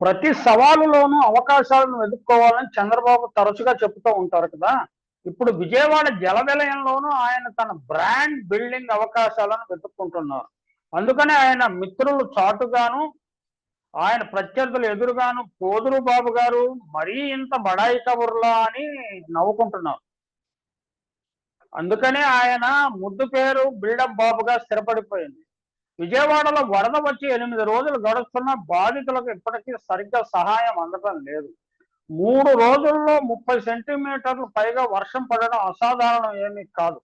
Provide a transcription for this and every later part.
ప్రతి సవాలులోనూ అవకాశాలను వెతుక్కోవాలని చంద్రబాబు తరచుగా చెప్తూ ఉంటారు కదా. ఇప్పుడు విజయవాడ జల విలయంలోనూ ఆయన తన బ్రాండ్ బిల్డింగ్ అవకాశాలను వెతుక్కుంటున్నారు. అందుకనే ఆయన మిత్రులు చాటుగాను ఆయన ప్రత్యర్థులు ఎదురుగాను పోదురు బాబు గారు మరీ ఇంత బడాయి కబుర్లా అని నవ్వుకుంటున్నారు. అందుకనే ఆయన ముద్దు పేరు బిల్డప్ బాబుగా స్థిరపడిపోయింది. విజయవాడలో వరద వచ్చి ఎనిమిది రోజులు గడుస్తున్న బాధితులకు ఇప్పటికీ సరిగ్గా సహాయం అందడం లేదు. మూడు రోజుల్లో ముప్పై సెంటీమీటర్లు పైగా వర్షం పడడం అసాధారణం ఏమీ కాదు.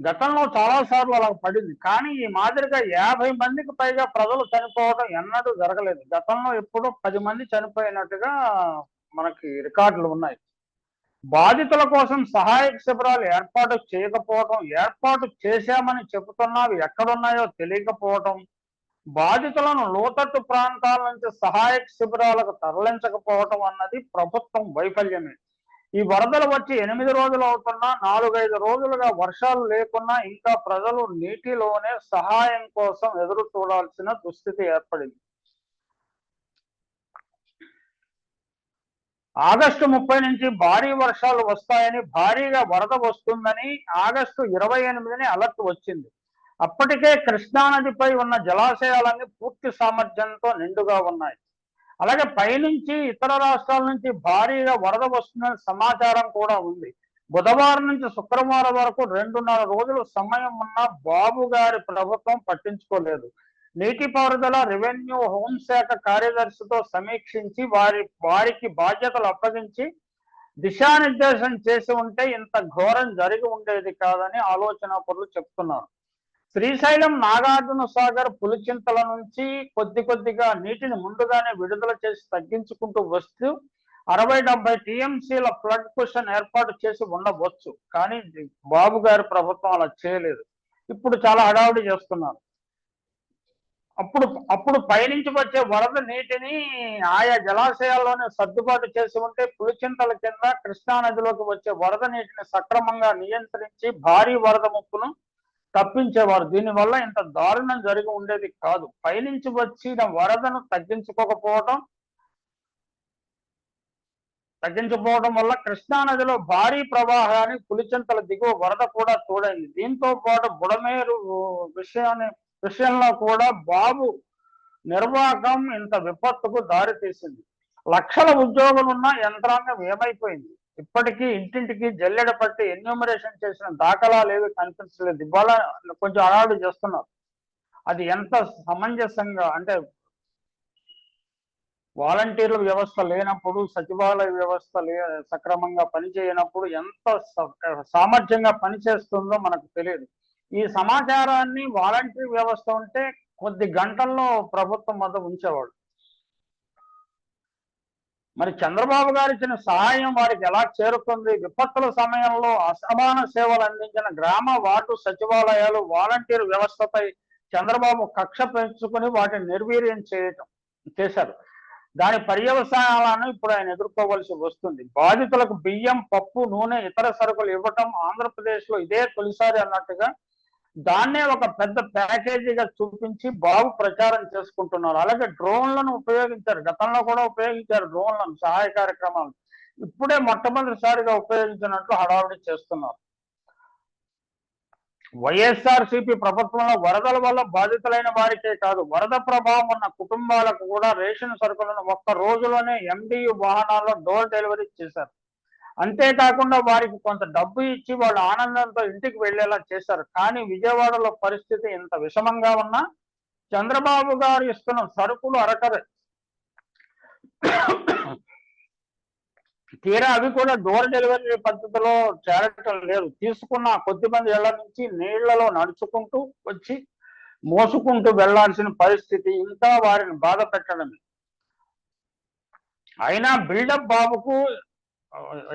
గతంలో చాలా సార్లు అలా పడింది. కానీ ఈ మాదిరిగా యాభై మందికి పైగా ప్రజలు చనిపోవడం ఎన్నడూ జరగలేదు. గతంలో ఎప్పుడో పది మంది చనిపోయినట్టుగా మనకి రికార్డులు ఉన్నాయి. బాధితుల కోసం సహాయక శిబిరాలు ఏర్పాటు చేయకపోవటం ఏర్పాటు చేశామని చెబుతున్నవి ఎక్కడున్నాయో తెలియకపోవటం బాధితులను లోతట్టు ప్రాంతాల నుంచి సహాయక శిబిరాలకు తరలించకపోవటం అన్నది ప్రభుత్వం వైఫల్యమే. ఈ వరదలు వచ్చి ఎనిమిది రోజులు అవుతున్నా నాలుగైదు రోజులుగా వర్షాలు లేకున్నా ఇంకా ప్రజలు నీటిలోనే సహాయం కోసం ఎదురు చూడాల్సిన దుస్థితి ఏర్పడింది. ఆగస్టు ముప్పై నుంచి భారీ వర్షాలు వస్తాయని భారీగా వరద వస్తుందని ఆగస్టు ఇరవై ఎనిమిదిని అలర్ట్ వచ్చింది. అప్పటికే కృష్ణానదిపై ఉన్న జలాశయాలన్నీ పూర్తి సామర్థ్యంతో నిండుగా ఉన్నాయి. అలాగే పైనుంచి ఇతర రాష్ట్రాల నుంచి భారీగా వరద వస్తుందని సమాచారం కూడా ఉంది. బుధవారం నుంచి శుక్రవారం వరకు రెండున్నర రోజులు సమయం ఉన్న బాబు గారి ప్రభుత్వం పట్టించుకోలేదు. నీటిపారుదల రెవెన్యూ హోంశాఖ కార్యదర్శితో సమీక్షించి వారి వారికి బాధ్యతలు అప్పగించి దిశానిర్దేశం చేసి ఉంటే ఇంత ఘోరం జరిగి ఉండేది కాదని ఆలోచనపరులు చెప్తున్నారు. శ్రీశైలం నాగార్జున సాగర్ పులిచింతల నుంచి కొద్ది కొద్దిగా నీటిని ముందుగానే విడుదల చేసి తగ్గించుకుంటూ వస్తూ అరవై డెబ్బై టీఎంసీల ఫ్లడ్ కుషన్ ఏర్పాటు చేసి ఉండవచ్చు. కానీ బాబు గారి ప్రభుత్వం అలా చేయలేదు. ఇప్పుడు చాలా హడావుడి చేస్తున్నారు. అప్పుడు అప్పుడు పైనుంచి వచ్చే వరద నీటిని ఆయా జలాశయాల్లోనే సర్దుబాటు చేసి ఉంటే పులిచింతల కింద కృష్ణా నదిలోకి వచ్చే వరద నీటిని సక్రమంగా నియంత్రించి భారీ వరద ముప్పును తప్పించేవారు. దీనివల్ల ఇంత దారుణం జరిగి ఉండేది కాదు. పైనుంచి వచ్చిన వరదను తగ్గించుకోకపోవడం తగ్గించకపోవడం వల్ల కృష్ణా నదిలో భారీ ప్రవాహాన్ని పులిచింతల దిగువ వరద కూడా తోడైంది. దీంతో పాటు బుడమేరు విషయాన్ని విషయంలో కూడా బాబు నిర్వాహకం ఇంత విపత్తుకు దారి తీసింది. లక్షల ఉద్యోగులున్న యంత్రాంగం ఏమైపోయింది? ఇప్పటికీ ఇంటింటికి జల్లెడ పట్టి ఎన్యూమరేషన్ చేసిన దాఖలాలు ఏవి కనిపించలేదు. ఇవాళ కొంచెం అడాడు చేస్తున్నారు. అది ఎంత సమంజసంగా అంటే వాలంటీర్ల వ్యవస్థ లేనప్పుడు సచివాలయ వ్యవస్థ లే సక్రమంగా పనిచేయనప్పుడు ఎంత సామర్థ్యంగా పనిచేస్తుందో మనకు తెలియదు. ఈ సమాచారాన్ని వాలంటీర్ వ్యవస్థ ఉంటే కొద్ది గంటల్లో ప్రభుత్వం వద్ద ఉంచేవాడు మరి చంద్రబాబు గారు ఇచ్చిన సహాయం వారికి ఎలా చేరుతుంది? విపత్తుల సమయంలో అసమాన సేవలు అందించిన గ్రామ వార్డు సచివాలయాలు వాలంటీర్ వ్యవస్థపై చంద్రబాబు కక్ష పెంచుకుని వాటిని నిర్వీర్యం చేయటం చేశారు. దాని పర్యవసాయాలను ఇప్పుడు ఆయన ఎదుర్కోవలసి వస్తుంది. బాధితులకు బియ్యం పప్పు నూనె ఇతర సరుకులు ఇవ్వటం ఆంధ్రప్రదేశ్లో ఇదే తొలిసారి అన్నట్టుగా దాన్నే ఒక పెద్ద ప్యాకేజీగా చూపించి బాగు ప్రచారం చేసుకుంటున్నారు. అలాగే డ్రోన్లను ఉపయోగించారు. గతంలో కూడా ఉపయోగించారు డ్రోన్లను సహాయ కార్యక్రమాలు ఇప్పుడే మొట్టమొదటిసారిగా ఉపయోగించినట్లు హడావిడి చేస్తున్నారు. వైఎస్ఆర్ సిపి ప్రభుత్వంలో వరదల వల్ల బాధితులైన వారికే కాదు వరద ప్రభావం ఉన్న కుటుంబాలకు కూడా రేషన్ సరుకులను ఒక్క రోజులోనే ఎండియు వాహనాల్లో డోర్ డెలివరీ చేశారు. అంతేకాకుండా వారికి కొంత డబ్బు ఇచ్చి వాళ్ళు ఆనందంతో ఇంటికి వెళ్ళేలా చేశారు. కానీ విజయవాడలో పరిస్థితి ఇంత విషమంగా ఉన్నా చంద్రబాబు గారు ఇస్తున్న సరుకులు అరకరే. తీరా అవి కూడా డోర్ డెలివరీ పద్ధతిలో చేరటం లేదు. తీసుకున్న కొద్ది మంది ఇళ్ళ నుంచి నీళ్ళలో నడుచుకుంటూ వచ్చి మోసుకుంటూ వెళ్ళాల్సిన పరిస్థితి ఇంకా వారిని బాధ పెట్టడమే. అయినా బిల్డప్ బాబుకు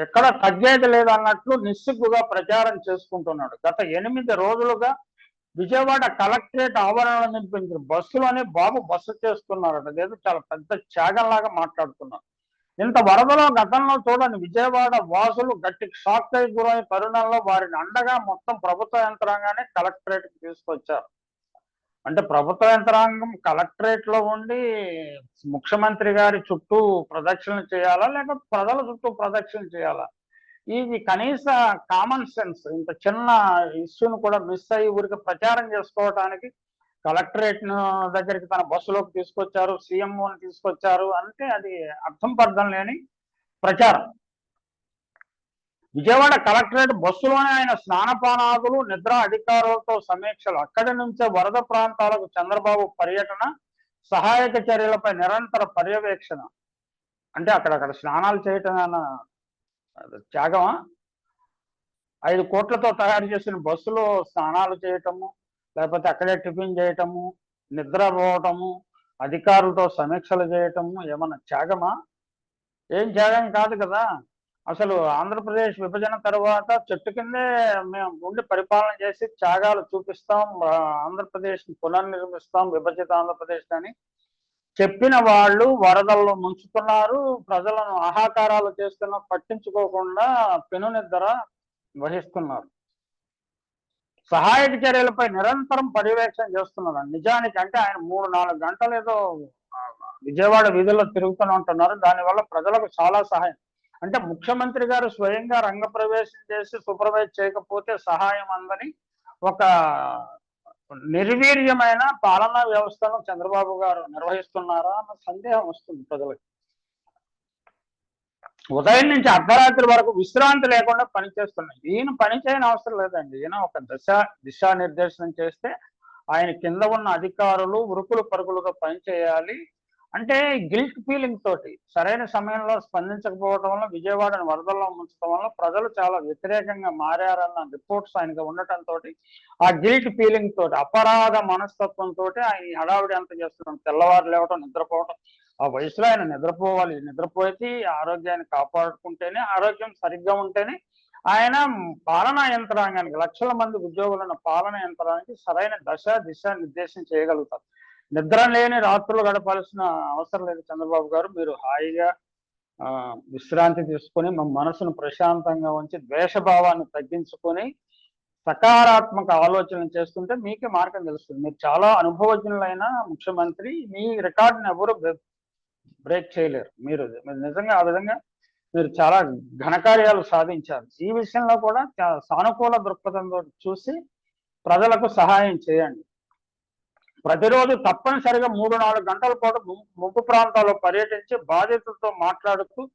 ఎక్కడ తగ్గేది లేదన్నట్లు నిస్సిగ్గుగా ప్రచారం చేసుకుంటున్నాడు. గత ఎనిమిది రోజులుగా విజయవాడ కలెక్టరేట్ ఆవరణలో నిలిపించిన బస్సులోనే బాబు బస్సు చేస్తున్నారట. లేదు చాలా పెద్ద త్యాగంలాగా మాట్లాడుతున్నారు. ఇంత వరదలో గతంలో చూడని విజయవాడ వాసులు గట్టి షాక్ అయి గురైన తరుణంలో వారిని అండగా మొత్తం ప్రభుత్వ యంత్రాంగానే కలెక్టరేట్కి తీసుకొచ్చారు. అంటే ప్రభుత్వ యంత్రాంగం కలెక్టరేట్లో ఉండి ముఖ్యమంత్రి గారి చుట్టూ ప్రదక్షిణలు చేయాలా లేక ప్రజల చుట్టూ ప్రదక్షిణ చేయాలా? ఇది కనీస కామన్ సెన్స్ ఇంత చిన్న ఇష్యూను కూడా మిస్ అయ్యి ఊరికి ప్రచారం చేసుకోవటానికి కలెక్టరేట్ దగ్గరికి తన బస్సులోకి తీసుకొచ్చారు సీఎంఓని తీసుకొచ్చారు అంటే అది అర్థం పర్థం లేని ప్రచారం. విజయవాడ కలెక్టరేట్ బస్సులోనే ఆయన స్నానపానాదులు నిద్ర అధికారులతో సమీక్షలు. అక్కడి నుంచే వరద ప్రాంతాలకు చంద్రబాబు పర్యటన సహాయక చర్యలపై నిరంతర పర్యవేక్షణ. అంటే అక్కడక్కడ స్నానాలు చేయటం అన్న త్యాగమా? ఐదు కోట్లతో తయారు చేసిన బస్సులో స్నానాలు చేయటము లేకపోతే అక్కడే టిఫిన్ చేయటము నిద్ర పోవటము అధికారులతో సమీక్షలు చేయటము ఏమన్నా త్యాగమా? ఏం త్యాగం కాదు కదా. అసలు ఆంధ్రప్రదేశ్ విభజన తర్వాత చెట్టు కిందే మేము ఉండి పరిపాలన చేసి త్యాగాలు చూపిస్తాం ఆంధ్రప్రదేశ్ పునర్నిర్మిస్తాం విభజిత ఆంధ్రప్రదేశ్ అని చెప్పిన వాళ్ళు వరదల్లో ముంచుతున్నారు. ప్రజలను ఆహాకారాలు చేస్తున్న పట్టించుకోకుండా పెనునిద్ర వహిస్తున్నారు. సహాయక చర్యలపై నిరంతరం పర్యవేక్షణ చేస్తున్నారు. నిజానికి అంటే ఆయన మూడు నాలుగు గంటలు ఏదో విజయవాడ వీధుల్లో తిరుగుతూనే ఉంటున్నారు. దానివల్ల ప్రజలకు చాలా సహాయం. అంటే ముఖ్యమంత్రి గారు స్వయంగా రంగప్రవేశం చేసి సూపర్వైజ్ చేయకపోతే సహాయం అందని ఒక నిర్వీర్యమైన పాలనా వ్యవస్థను చంద్రబాబు గారు నిర్వహిస్తున్నారా అన్న సందేహం వస్తుంది ప్రజలకు. ఉదయం నుంచి అర్ధరాత్రి వరకు విశ్రాంతి లేకుండా పనిచేస్తున్నాయి ఈయన పని చేయని అవసరం లేదండి. ఈయన ఒక దశ దిశానిర్దేశనం చేస్తే ఆయన కింద ఉన్న అధికారులు ఉరుకులు పరుగులుగా పనిచేయాలి అంటే గిల్ట్ ఫీలింగ్ తోటి సరైన సమయంలో స్పందించకపోవడం వల్ల విజయవాడను వరదల్లో ముంచడం వల్ల ప్రజలు చాలా వ్యతిరేకంగా మారారన్న రిపోర్ట్స్ ఆయనకు ఉండటం తోటి ఆ గిల్ట్ ఫీలింగ్ తోటి అపరాధ మనస్తత్వం తోటి ఆయన హడావిడి అంత చేస్తున్నాం తెల్లవారు లేవటం నిద్రపోవటం. ఆ వయసులో ఆయన నిద్రపోవాలి. నిద్రపోయి ఆరోగ్యాన్ని కాపాడుకుంటేనే ఆరోగ్యం సరిగ్గా ఉంటేనే ఆయన పాలనా యంత్రాంగానికి లక్షల మంది ఉద్యోగులున్న పాలనా యంత్రానికి సరైన దశ దిశ నిర్దేశం చేయగలుగుతారు. నిద్ర లేని రాత్రులు గడపాల్సిన అవసరం లేదు చంద్రబాబు గారు. మీరు హాయిగా విశ్రాంతి తీసుకొని మా మనసును ప్రశాంతంగా ఉంచి ద్వేషభావాన్ని తగ్గించుకొని సకారాత్మక ఆలోచన చేస్తుంటే మీకే మార్గం తెలుస్తుంది. మీరు చాలా అనుభవజ్ఞులైన ముఖ్యమంత్రి మీ రికార్డుని ఎవరు బ్రేక్ చేయలేరు. మీరు మీరు నిజంగా ఆ విధంగా మీరు చాలా ఘనకార్యాలు సాధించారు. ఈ విషయంలో కూడా చాలా సానుకూల దృక్పథంతో చూసి ప్రజలకు సహాయం చేయండి. ప్రతిరోజు తప్పనిసరిగా మూడు నాలుగు గంటల పాటు ము- ముంపు ప్రాంతాల్లో పర్యటించి బాధితులతో మాట్లాడుతూ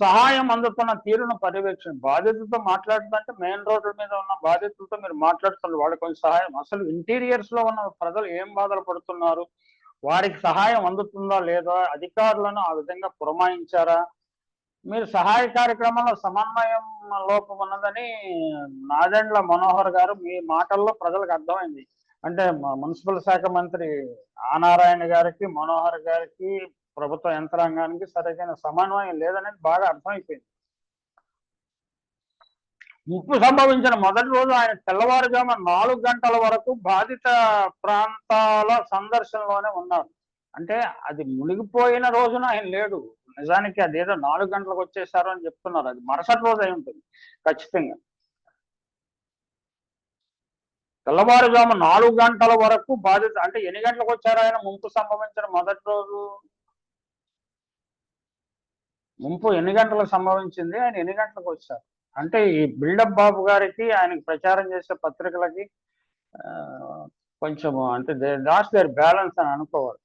సహాయం అందుతున్న తీరును పర్యవేక్షణ బాధితులతో మాట్లాడుతుందంటే మెయిన్ రోడ్ల మీద ఉన్న బాధితులతో మీరు మాట్లాడుతున్నారు వాళ్ళకి కొంచెం సహాయం. అసలు ఇంటీరియర్స్లో ఉన్న ప్రజలు ఏం బాధలు పడుతున్నారు? వారికి సహాయం అందుతుందా లేదా? అధికారులను ఆ విధంగా పురమాయించారా? మీరు సహాయ కార్యక్రమంలో సమన్వయం లోపం ఉన్నదని నాదెండ్ల మనోహర్ గారు మీ మాటల్లో ప్రజలకు అర్థమైంది. అంటే మున్సిపల్ శాఖ మంత్రి ఆనారాయణ గారికి మనోహర్ గారికి ప్రభుత్వ యంత్రాంగానికి సరైన సమన్వయం లేదనేది బాగా అర్థమైపోయింది. ముప్పు సంభవించిన మొదటి రోజు ఆయన తెల్లవారుజామున నాలుగు గంటల వరకు బాధిత ప్రాంతాల సందర్శనలోనే ఉన్నారు. అంటే అది మునిగిపోయిన రోజున ఆయన లేడు. నిజానికి అదేదో నాలుగు గంటలకు వచ్చేసారు అని చెప్తున్నారు. అది మరుసటి రోజు అయి ఉంటుంది ఖచ్చితంగా. తెల్లవారుజాము నాలుగు గంటల వరకు బాధిత అంటే ఎన్ని గంటలకు వచ్చారు ఆయన? ముంపు సంభవించిన మొదటి రోజు. ముంపు ఎన్ని గంటలకు సంభవించింది? ఆయన ఎన్ని గంటలకు వచ్చారు? అంటే ఈ బిల్డప్ బాబు గారికి ఆయనకి ప్రచారం చేసే పత్రికలకి కొంచెం అంటే దే దాస్ దేర్ బ్యాలెన్స్ అని అనుకోవాలి.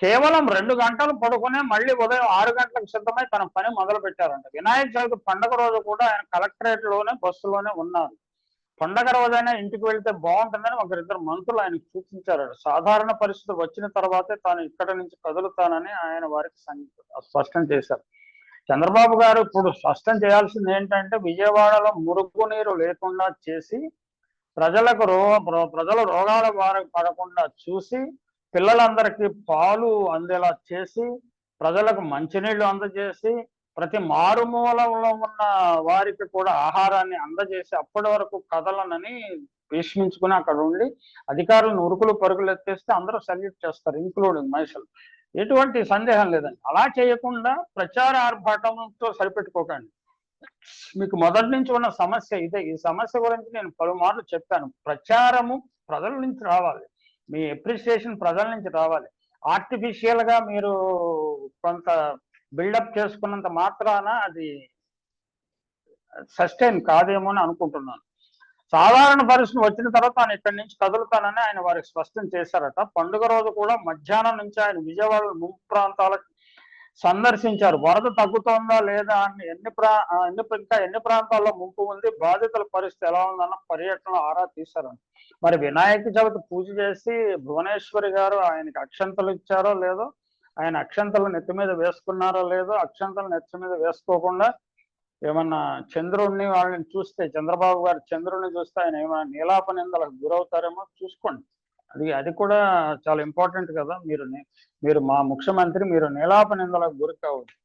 కేవలం రెండు గంటలు పడుకునే మళ్ళీ ఉదయం ఆరు గంటలకు సిద్ధమై తన పని మొదలు పెట్టారంట వినాయక చవితి పండుగ రోజు కూడా ఆయన కలెక్టరేట్లోనే బస్సులోనే ఉన్నారు. పండగ రోజైనా ఇంటికి వెళ్తే బాగుంటుందని ఒకరిద్దరు మంత్రులు ఆయనకు సూచించారు. సాధారణ పరిస్థితి వచ్చిన తర్వాతే తాను ఇక్కడ నుంచి కదులుతానని ఆయన వారికి సం- స్పష్టం చేశారు. చంద్రబాబు గారు ఇప్పుడు స్పష్టం చేయాల్సింది ఏంటంటే విజయవాడలో మురుగునీరు లేకుండా చేసి ప్రజలకు రో ప్రజలు రోగాల బారి పడకుండా చూసి పిల్లలందరికీ పాలు అందేలా చేసి ప్రజలకు మంచినీళ్ళు అందజేసి ప్రతి మారుమూలలో ఉన్న వారికి కూడా ఆహారాన్ని అందజేసి అప్పటి వరకు కదలనని భీష్మించుకుని అక్కడ ఉండి అధికారులను ఉరుకులు పరుగులు ఎత్తేస్తే అందరూ సల్యూట్ చేస్తారు ఇంక్లూడింగ్ మనుషులు ఎటువంటి సందేహం లేదండి. అలా చేయకుండా ప్రచార ఆర్భాటంతో సరిపెట్టుకోకండి. మీకు మొదటి నుంచి ఉన్న సమస్య ఇదే. ఈ సమస్య గురించి నేను పలుమార్లు చెప్పాను. ప్రచారము ప్రజల నుంచి రావాలి. మీ అప్రిసియేషన్ ప్రజల నుంచి రావాలి. ఆర్టిఫిషియల్గా మీరు కొంత బిల్డప్ చేసుకున్నంత మాత్రాన అది సస్టైన్ కాదేమో అని అనుకుంటున్నాను. సాధారణ పరిస్థితి వచ్చిన తర్వాత ఆయన ఇక్కడి నుంచి కదులుతానని ఆయన వారికి స్పష్టం చేశారట. పండుగ రోజు కూడా మధ్యాహ్నం నుంచి ఆయన విజయవాడ ముంపు ప్రాంతాల సందర్శించారు. వరద తగ్గుతోందా లేదా అని ఎన్ని ప్రా ఎన్ని ఇంకా ఎన్ని ప్రాంతాల్లో ముంపు ఉంది బాధితుల పరిస్థితి ఎలా ఉందన్న పర్యటన ఆరా తీశారని మరి వినాయక చవితి పూజ చేసి భువనేశ్వరి గారు ఆయనకి అక్షంతలు ఇచ్చారో లేదో ఆయన అక్షంతలు నెత్తి మీద వేసుకున్నారో లేదో అక్షంతలు నెత్తి మీద వేసుకోకుండా ఏమన్నా చంద్రుడిని వాళ్ళని చూస్తే చంద్రబాబు గారు చంద్రుడిని చూస్తే ఆయన ఏమైనా నీలాప నిందలకు గురవుతారేమో చూసుకోండి. అది అది కూడా చాలా ఇంపార్టెంట్ కదా. మీరు మీరు మా ముఖ్యమంత్రి మీరు నీలాప నిందలకు గురి కావచ్చు